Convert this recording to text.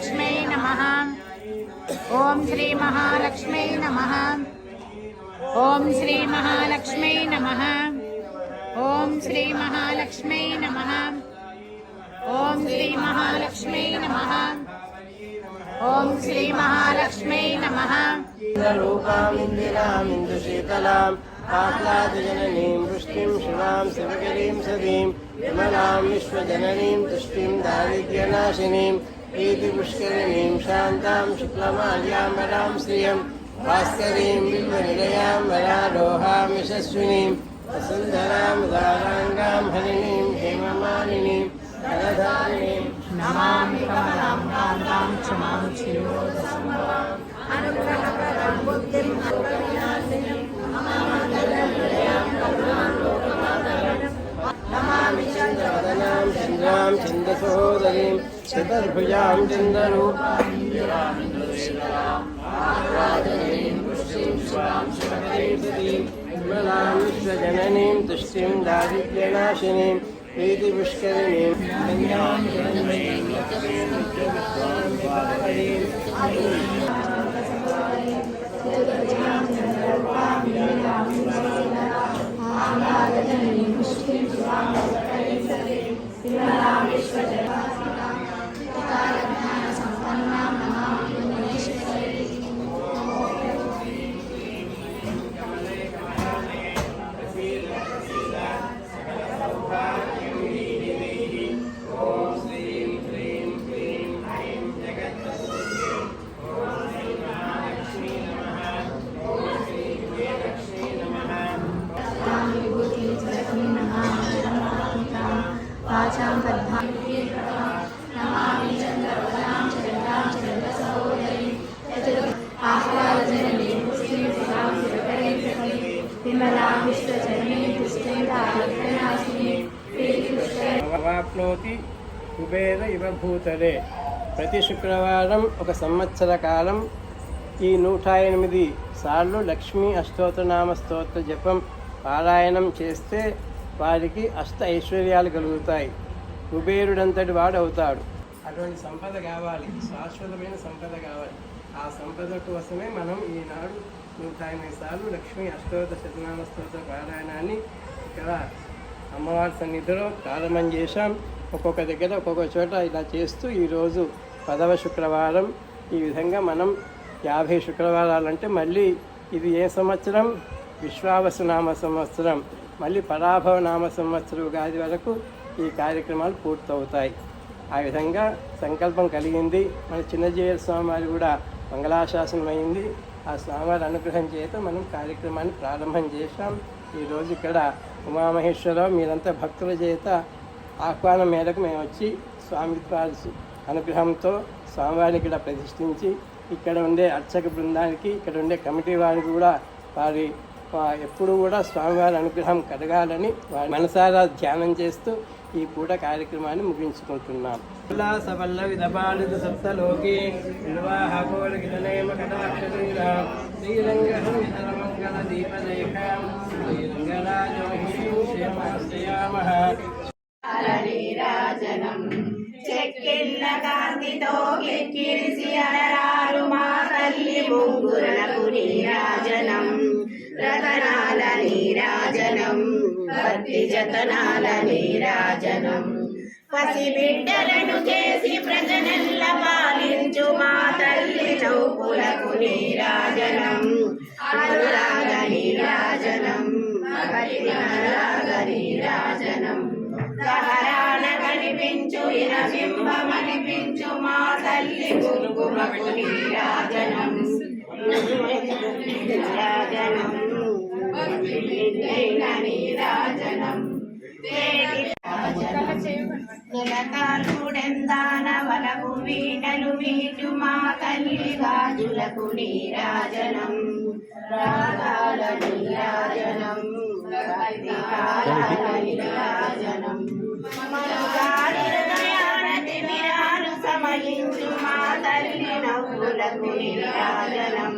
महालक्ष्म्यै नमः ॐ श्रीमहालक्ष्म्यै नमः ॐ श्रीमहालक्ष्म्यै नमः ॐ श्रीमहालक्ष्म्यै नमः ॐ श्रीमहालक्ष्म्यै नमः ॐ श्रीमहालक्ष्म्यै नमः इन्द्रलोकामिन्दिरामिन्दुशीतलाम् आह्लादजननीं वृष्टिं शिवां शिवगिरीं सदीं विमलां विश्वजननीं तुष्टिं दारिद्र्यनाशिनीं प्रीतिपुष्करिणीं शान्तां शुक्लमाल्यां वरां श्रियं भास्करीं बिल्वनिलयां वरारोहां यशस्विनीं वसुन्धरां दाराङ्गां हरिणीं हेममालिनीं धनधारिणीं नमामि कमलां क्षमां शिरो अनुग्रहकरं बुद्धिं చంద్రసేనాం ఛందసోదరీం చతుర్భుజాం చంద్రరూపాం నిర్మలాం విశ్వజననీం తుష్టిం దారిద్ర్యనాశినీం ప్రీతిపుష్కరిణీం. కన్యాం కుబేర ఇవ భూతలే. ప్రతి శుక్రవారం ఒక సంవత్సర కాలం ఈ నూట ఎనిమిది సార్లు లక్ష్మీ అష్టోత్తనామ స్తోత్ర జపం పారాయణం చేస్తే వారికి అష్ట ఐశ్వర్యాలు కలుగుతాయి. కుబేరుడంతటి వాడు అవుతాడు అటువంటి సంపద కావాలి. శాశ్వతమైన సంపద కావాలి. ఆ సంపద కోసమే మనం ఈనాడు నూట ఎనిమిది సార్లు లక్ష్మీ అష్టోత్తర శతనామ స్తోత్ర పారాయణాన్ని ఇక్కడ అమ్మవారి సన్నిధిలో ప్రారంభం చేశాం. ఒక్కొక్క దగ్గర ఒక్కొక్క చోట ఇలా చేస్తూ ఈరోజు పదవ శుక్రవారం. ఈ విధంగా మనం యాభై శుక్రవారాలంటే మళ్ళీ ఇది ఏ సంవత్సరం? విశ్వావసు నామ సంవత్సరం. మళ్ళీ పరాభవ నామ సంవత్సరం ఉగాది వరకు ఈ కార్యక్రమాలు పూర్తవుతాయి. ఆ విధంగా సంకల్పం కలిగింది. మన చిన్నజీవ స్వామివారి కూడా మంగళాశాసనం అయింది ఆ స్వామివారి అనుగ్రహం చేత మనం కార్యక్రమాన్ని ప్రారంభం చేశాం. ఈరోజు ఇక్కడ ఉమామహేశ్వరరావు మీరంతా భక్తుల చేత ఆహ్వానం మేరకు మేము వచ్చి స్వామి వారి అనుగ్రహంతో స్వామివారిని ఇక్కడ ప్రతిష్ఠించి ఇక్కడ ఉండే అర్చక బృందానికి ఇక్కడ ఉండే కమిటీ వారికి కూడా వారి ఎప్పుడు కూడా స్వామివారి అనుగ్రహం కలగాలని వారి మనసారా ధ్యానం చేస్తూ ఈ పూట కార్యక్రమాన్ని ముగించుకుంటున్నాం. ఉల్లాస పల్లవి దబాలిత సప్తలోకి నిర్వాహ కోరికితనేమ కటాక్షరీరా శ్రీరంగహం మంగళ దీపలేఖ శ్రీరంగరాజమహిషీం క్షేమాశ్రయామః చెక్కిళ్ళ కాంతితో ఎక్కిరిసి అలరారు మా తల్లి ముంగురులకు నీరాజనం. రతనాల నీరాజనం. భక్తి జతనాల నీరాజనం. పసి బిడ్డలను చేసి ప్రజనెల్ల పాలించు మా తల్లి చౌపులకు నీరాజనం. అనురాగ నీరాజనం. భక్తి అనురాగ నీరాజనం. సహరాన కనిపించు ఇరబింబమనిపించు మా తల్లి గురుగుమకు నీరాజనం. నీరాజనం. నీరాజనం నెలకాల్పుడెందాన వలకు వీణలు మీటు మా తల్లి గాజులకు నీరాజనం. రాగాల నీరాజనం నీరాజనం సమయించు మా తల్లి నవ్వులకు నీరాజనం.